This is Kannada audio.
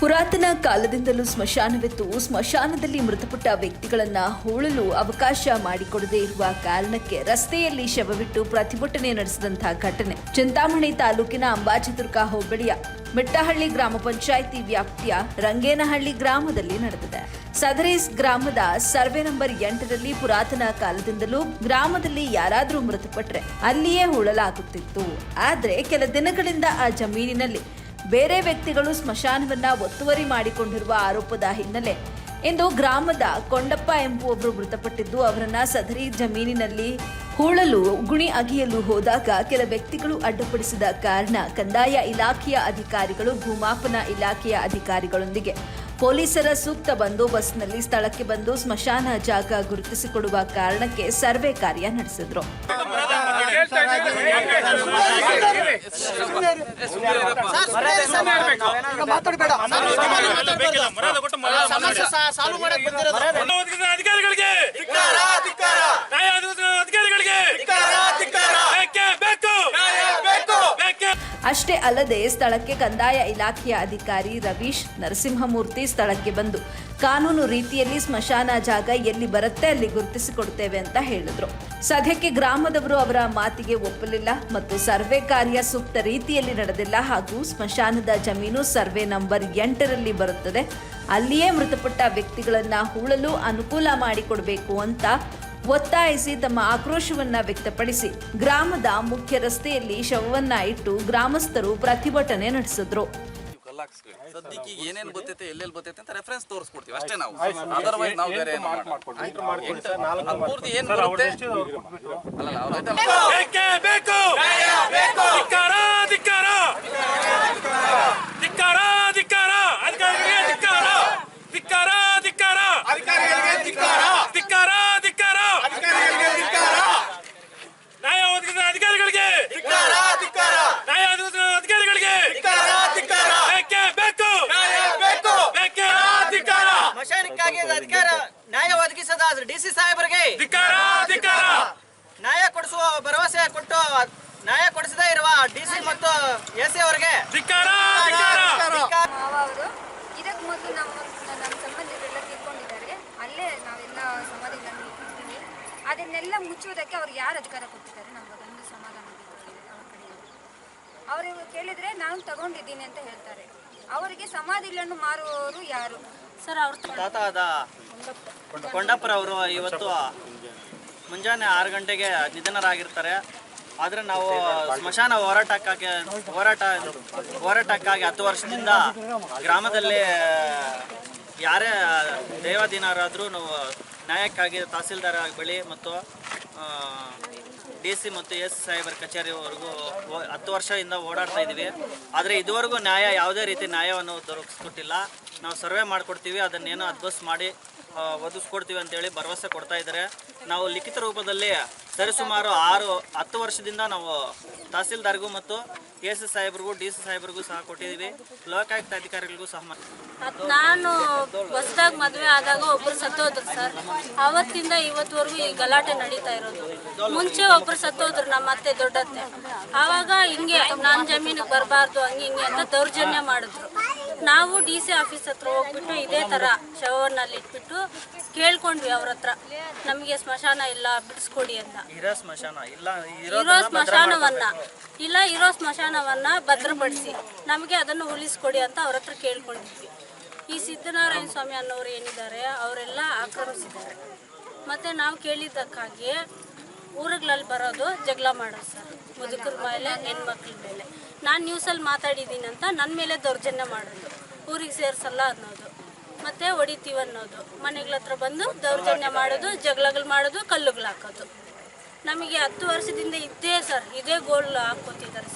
ಪುರಾತನ ಕಾಲದಿಂದಲೂ ಸ್ಮಶಾನವಿತ್ತು. ಸ್ಮಶಾನದಲ್ಲಿ ಮೃತಪಟ್ಟ ವ್ಯಕ್ತಿಗಳನ್ನ ಹೂಳಲು ಅವಕಾಶ ಮಾಡಿಕೊಡದೇ ಇರುವ ಕಾರಣಕ್ಕೆ ರಸ್ತೆಯಲ್ಲಿ ಶವವಿಟ್ಟು ಪ್ರತಿಭಟನೆ ನಡೆಸಿದಂತಹ ಘಟನೆ. ಚಿಂತಾಮಣಿ ತಾಲೂಕಿನ ಅಂಬಾಜಿದುರ್ಗ ಹೋಬಳಿಯ ಮೆಟ್ಟಹಳ್ಳಿ ಗ್ರಾಮ ಪಂಚಾಯಿತಿ ವ್ಯಾಪ್ತಿಯ ರಂಗೇನಹಳ್ಳಿ ಗ್ರಾಮದಲ್ಲಿ ನಡೆದಿದೆ. ಸದರೇಸ್ ಗ್ರಾಮದ ಸರ್ವೆ ನಂಬರ್ ಎಂಟರಲ್ಲಿ ಪುರಾತನ ಕಾಲದಿಂದಲೂ ಗ್ರಾಮದಲ್ಲಿ ಯಾರಾದರೂ ಮೃತಪಟ್ರೆ ಅಲ್ಲಿಯೇ ಹೂಳಲಾಗುತ್ತಿತ್ತು. ಆದರೆ ಕೆಲ ದಿನಗಳಿಂದ ಆ ಜಮೀನಿನಲ್ಲಿ ಬೇರೆ ವ್ಯಕ್ತಿಗಳು ಸ್ಮಶಾನವನ್ನ ಒತ್ತುವರಿ ಮಾಡಿಕೊಂಡಿರುವ ಆರೋಪದ ಹಿನ್ನೆಲೆ ಇಂದು ಗ್ರಾಮದ ಕೊಂಡಪ್ಪ ಎಂಬುವವರು ಮೃತಪಟ್ಟಿದ್ದು ಅವರನ್ನ ಸದರಿ ಜಮೀನಿನಲ್ಲಿ ಹೂಳಲು ಗುಣಿ ಅಗಿಯಲು ಹೋದಾಗ ಕೆಲ ವ್ಯಕ್ತಿಗಳು ಅಡ್ಡಪಡಿಸಿದ ಕಾರಣ ಕಂದಾಯ ಇಲಾಖೆಯ ಅಧಿಕಾರಿಗಳು, ಭೂಮಾಪನ ಇಲಾಖೆಯ ಅಧಿಕಾರಿಗಳೊಂದಿಗೆ ಪೊಲೀಸರ ಸೂಕ್ತ ಬಂದೋಬಸ್ತ್ನಲ್ಲಿ ಸ್ಥಳಕ್ಕೆ ಬಂದು ಸ್ಮಶಾನ ಜಾಗ ಗುರುತಿಸಿಕೊಡುವ ಕಾರಣಕ್ಕೆ ಸರ್ವೆ ಕಾರ್ಯ ನಡೆಸಿದ್ರು. ಅಷ್ಟೇ ಅಲ್ಲದೆ ಸ್ಥಳಕ್ಕೆ ಕಂದಾಯ ಇಲಾಖೆಯ ಅಧಿಕಾರಿ ರವೀಶ್ ನರಸಿಂಹಮೂರ್ತಿ ಸ್ಥಳಕ್ಕೆ ಬಂದು ಕಾನೂನು ರೀತಿಯಲ್ಲಿ ಸ್ಮಶಾನ ಜಾಗ ಎಲ್ಲಿ ಬರುತ್ತೆ ಅಲ್ಲಿ ಗುರುತಿಸಿಕೊಡ್ತೇವೆ ಅಂತ ಹೇಳಿದ್ರು. ಸದ್ಯಕ್ಕೆ ಗ್ರಾಮದವರು ಅವರ ಮಾತಿಗೆ ಒಪ್ಪಲಿಲ್ಲ ಮತ್ತು ಸರ್ವೆ ಕಾರ್ಯ ಸೂಕ್ತ ರೀತಿಯಲ್ಲಿ ನಡೆದಿಲ್ಲ ಹಾಗೂ ಸ್ಮಶಾನದ ಜಮೀನು ಸರ್ವೆ ನಂಬರ್ ಎಂಟರಲ್ಲಿ ಬರುತ್ತದೆ. ಅಲ್ಲಿಯೇ ಮೃತಪಟ್ಟ ವ್ಯಕ್ತಿಗಳನ್ನ ಹೂಳಲು ಅನುಕೂಲ ಮಾಡಿಕೊಡಬೇಕು ಅಂತ ಒತ್ತಾಯಿಸಿ ತಮ್ಮ ಆಕ್ರೋಶವನ್ನ ವ್ಯಕ್ತಪಡಿಸಿ ಗ್ರಾಮದ ಮುಖ್ಯ ರಸ್ತೆಯಲ್ಲಿ ಶವವನ್ನ ಇಟ್ಟು ಗ್ರಾಮಸ್ಥರು ಪ್ರತಿಭಟನೆ ನಡೆಸಿದ್ರು. ಸದ್ಯಕ್ಕೆ ಏನೇನ್ ಗೊತ್ತೈತೆ ಎಲ್ಲೆಲ್ಲಿ ಬರ್ತೈತೆ ಅಂತ ರೆಫರೆನ್ಸ್ ತೋರಿಸ್ಕೊಡ್ತೀವಿ ಅಷ್ಟೇ ನಾವು. ಅದರ್ವೈಸ್ ನಾವು ಬೇರೆ ಏನು. ಅದ್ ಪೂರ್ತಿ ಏನ್ ಬರುತ್ತೆ ಅಲ್ಲ ಅಲ್ಲ, ಮಶಾನಿಕ್ಕಾಗಿ ಅಧಿಕಾರ ನ್ಯಾಯ ಒದಗಿಸದ ಡಿ ಸಿ ಸಾಹೇಬರಿಗೆ. ನ್ಯಾಯ ಕೊಡಿಸುವ ಭರವಸೆ ಕೊಟ್ಟು ನ್ಯಾಯ ಕೊಡಿಸದೇ ಇರುವ ಡಿ ಸಿ ಮತ್ತು ಎಸ್ ಸಿ ಅವರಿಗೆ. ಅವರು ಇದಕ್ಕೆ ಮೊದಲು ನಮ್ಮ ನಮ್ಮ ಸಂಬಂಧಿಕರೆಲ್ಲ ತೀರ್ಕೊಂಡಿದ್ದಾರೆ ಅಲ್ಲೇ ನಾವೆಲ್ಲ ಸಮಾಧಿಗಳನ್ನು ಇಟ್ಟಿರ್ತೀವಿ ಅದನ್ನೆಲ್ಲ ಮುಚ್ಚುವುದಕ್ಕೆ ಅವ್ರು ಯಾರು ಅಧಿಕಾರ ಕೊಟ್ಟಿದ್ದಾರೆ? ನಮ್ಗೆ ಅದೊಂದು ಸಮಾಧಾನ ಅವ್ರ ಕಡೆಯಿಂದ. ಅವ್ರಿಗೆ ಕೇಳಿದ್ರೆ ನಾನು ತಗೊಂಡಿದ್ದೀನಿ ಅಂತ ಹೇಳ್ತಾರೆ. ಅವರಿಗೆ ಸಮಾಧಿಗಳನ್ನು ಮಾರುವವರು ಯಾರು? ಸರ್ ಅವ್ರ ತಾತಾದ ಕೊಂಡಪ್ಪರವರು ಇವತ್ತು ಮುಂಜಾನೆ ಆರು ಗಂಟೆಗೆ ನಿಧನರಾಗಿರ್ತಾರೆ. ಆದರೆ ನಾವು ಸ್ಮಶಾನ ಹೋರಾಟಕ್ಕಾಗಿ ಹೋರಾಟ ಹೋರಾಟಕ್ಕಾಗಿ ಹತ್ತು ವರ್ಷದಿಂದ ಗ್ರಾಮದಲ್ಲಿ ಯಾರೇ ದೇವಾಧೀನರಾದರೂ ನಾವು ನ್ಯಾಯಕ್ಕಾಗಿ ತಹಸೀಲ್ದಾರ್ ಬಳಿ ಮತ್ತು ಡಿ ಸಿ ಮತ್ತು ಎಸ್ ಸಾಹೇಬರ ಕಚೇರಿವರೆಗೂ ಹತ್ತು ವರ್ಷದಿಂದ ಓಡಾಡ್ತಾ ಇದ್ದೀವಿ. ಆದರೆ ಇದುವರೆಗೂ ನ್ಯಾಯ ಯಾವುದೇ ರೀತಿ ನ್ಯಾಯವನ್ನು ದೊರಕಿಸ್ಕೊಟ್ಟಿಲ್ಲ. ನಾವು ಸರ್ವೆ ಮಾಡಿಕೊಡ್ತೀವಿ, ಅದನ್ನೇನೋ ಅಡ್ಜಸ್ಟ್ ಮಾಡಿ ಒದಗಿಸ್ಕೊಡ್ತೀವಿ ಅಂತೇಳಿ ಭರವಸೆ ಕೊಡ್ತಾ ಇದ್ದಾರೆ. ನಾವು ಲಿಖಿತ ರೂಪದಲ್ಲಿ ಸರಿಸುಮಾರು ಆರು, ಹತ್ತು ವರ್ಷದಿಂದ ನಾವು ತಹಸೀಲ್ದಾರ್ಗೂ ಮತ್ತು ಎ ಸಿ ಸಾಹೇಬ್ರಿಗೂ, ಡಿ ಸಿ ಸಾಹೇಬ್ರಿಗೂ ಸಹ ಕೊಟ್ಟಿದ್ದೀವಿ. ಲೋಕಾಯುಕ್ತ ಅಧಿಕಾರಿಗಳಿಗೂ ಸಹ ನಾನು ಹೊಸದಾಗಿ ಮದುವೆ ಆದಾಗ ಒಬ್ರು ಸತ್ತೋದ್ರು ಸರ್. ಅವತ್ತಿಂದ ಇವತ್ತುವರೆಗೂ ಈ ಗಲಾಟೆ ನಡೀತಾ ಇರೋದು. ಮುಂಚೆ ಒಬ್ರು ಸತ್ತೋದ್ರು ನಮ್ಮ ಅತ್ತೆ ದೊಡ್ಡತ್ತೆ. ಆವಾಗ ಹಿಂಗೆ ನನ್ನ ಜಮೀನಿಗೆ ಬರಬಾರ್ದು, ಹಂಗೆ ಹಿಂಗೆ ಅಂತ ದೌರ್ಜನ್ಯ ಮಾಡಿದ್ರು. ನಾವು ಡಿ ಸಿ ಆಫೀಸ್ ಹತ್ರ ಹೋಗ್ಬಿಟ್ಟು ಇದೇ ಥರ ಶವವನ್ನಲ್ಲಿ ಇಟ್ಬಿಟ್ಟು ಕೇಳ್ಕೊಂಡ್ವಿ ಅವ್ರ ಹತ್ರ ನಮಗೆ ಸ್ಮಶಾನ ಇಲ್ಲ ಬಿಡಿಸ್ಕೊಡಿ ಅಂತ. ಇರೋ ಸ್ಮಶಾನ ಇಲ್ಲ ಇರೋ ಸ್ಮಶಾನವನ್ನ ಇಲ್ಲ ಇರೋ ಸ್ಮಶಾನವನ್ನ ಭದ್ರಪಡಿಸಿ ನಮಗೆ ಅದನ್ನು ಉಳಿಸ್ಕೊಡಿ ಅಂತ ಅವ್ರ ಹತ್ರ ಕೇಳ್ಕೊಂಡಿದ್ವಿ. ಈ ಸಿದ್ದನಾರಾಯಣ ಸ್ವಾಮಿ ಅನ್ನೋರು ಏನಿದ್ದಾರೆ ಅವರೆಲ್ಲ ಆಕ್ರಮಿಸಿದ್ದಾರೆ. ಮತ್ತೆ ನಾವು ಕೇಳಿದ್ದಕ್ಕಾಗಿ ಊರುಗಳಲ್ಲಿ ಬರೋದು ಜಗಳ ಮಾಡೋದು ಸರ್. ಮುದುಕರ ಮೇಲೆ ಹೆಣ್ಮಕ್ಳ ಮೇಲೆ. ನಾನು ನ್ಯೂಸಲ್ಲಿ ಮಾತಾಡಿದ್ದೀನಿ ಅಂತ ನನ್ನ ಮೇಲೆ ದೌರ್ಜನ್ಯ ಮಾಡೋದು. ಊರಿಗೆ ಸೇರಿಸಲ್ಲ ಅನ್ನೋದು. ಮತ್ತೆ ಹೊಡಿತೀವಿ ಅನ್ನೋದು. ಮನೆಗಳ ಹತ್ರ ಬಂದು ದೌರ್ಜನ್ಯ ಮಾಡೋದು ಜಗಳಗಳು ಮಾಡೋದು ಕಲ್ಲುಗಳು ಹಾಕೋದು. ನಮಗೆ ಹತ್ತು ವರ್ಷದಿಂದ ಇದ್ದೇ ಸರ್. ಇದೇ ಗೋಲ್ ಹಾಕೋತಿದ್ದಾರೆ